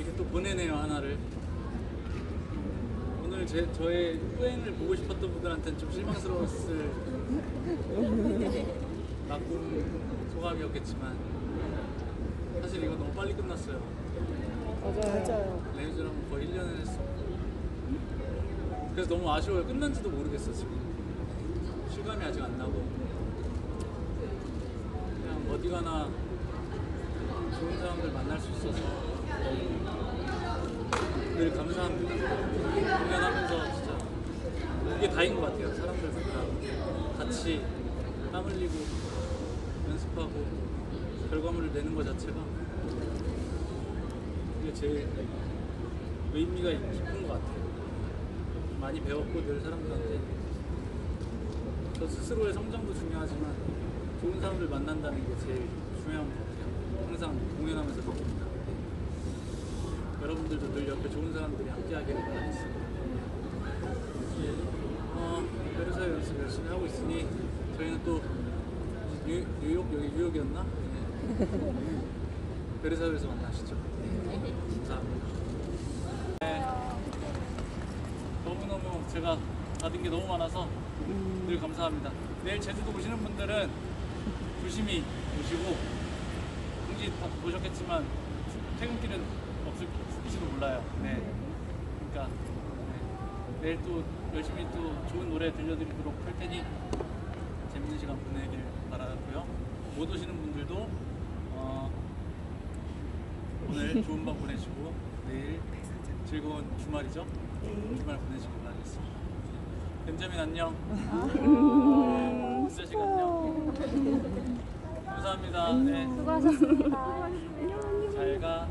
이렇게 또 보내네요 하나를. 오늘 제 저의 후행을 보고 싶었던 분들한테는 좀 실망스러웠을 나쁜 소감이었겠지만 사실 이거 너무 빨리 끝났어요. 맞아요. 레이저랑 거의 1년을 했어. 그래서 너무 아쉬워요. 끝난지도 모르겠어 지금. 실감이 아직 안 나고. 그냥 어디 가나 좋은 사람들 만날 수 있어서 늘 감사합니다. 공연하면서 진짜 이게 다인 것 같아요. 사람들과 같이 땀 흘리고 연습하고 결과물을 내는 것 자체가 그게 제일 의미가 깊은 것 같아요. 많이 배웠고 늘 사람들한테 저 스스로의 성장도 중요하지만 좋은 사람들 만난다는 게 제일 중요한 것 같아요. 항상 공연하면서 느낍니다. 여러분들도 늘 옆에 좋은 사람들이 함께하기를 바라겠습니다. 어, 베르사유 연습 열심히 하고 있으니 저희는 또 뉴, 뉴욕 여기 뉴욕이었나? 네. 베르사유에서 만나시죠. 감사합니다. 네. 너무너무 제가 받은 게 너무 많아서 늘 감사합니다. 내일 제주도 오시는 분들은 조심히 오시고 공지 다 보셨겠지만 퇴근길은 없을지도 몰라요. 네. 그러니까 네. 내일 또 열심히 또 좋은 노래 들려드리도록 할 테니 재밌는 시간 보내길 바라고요. 못 오시는 분들도 어, 오늘 좋은 밤 보내시고 내일 즐거운 주말이죠? 주말 보내시길 바라겠습니다. 벤자민 안녕. 진짜 시간 안녕. 감사합니다. 네. 수고하셨습니다. 잘 가.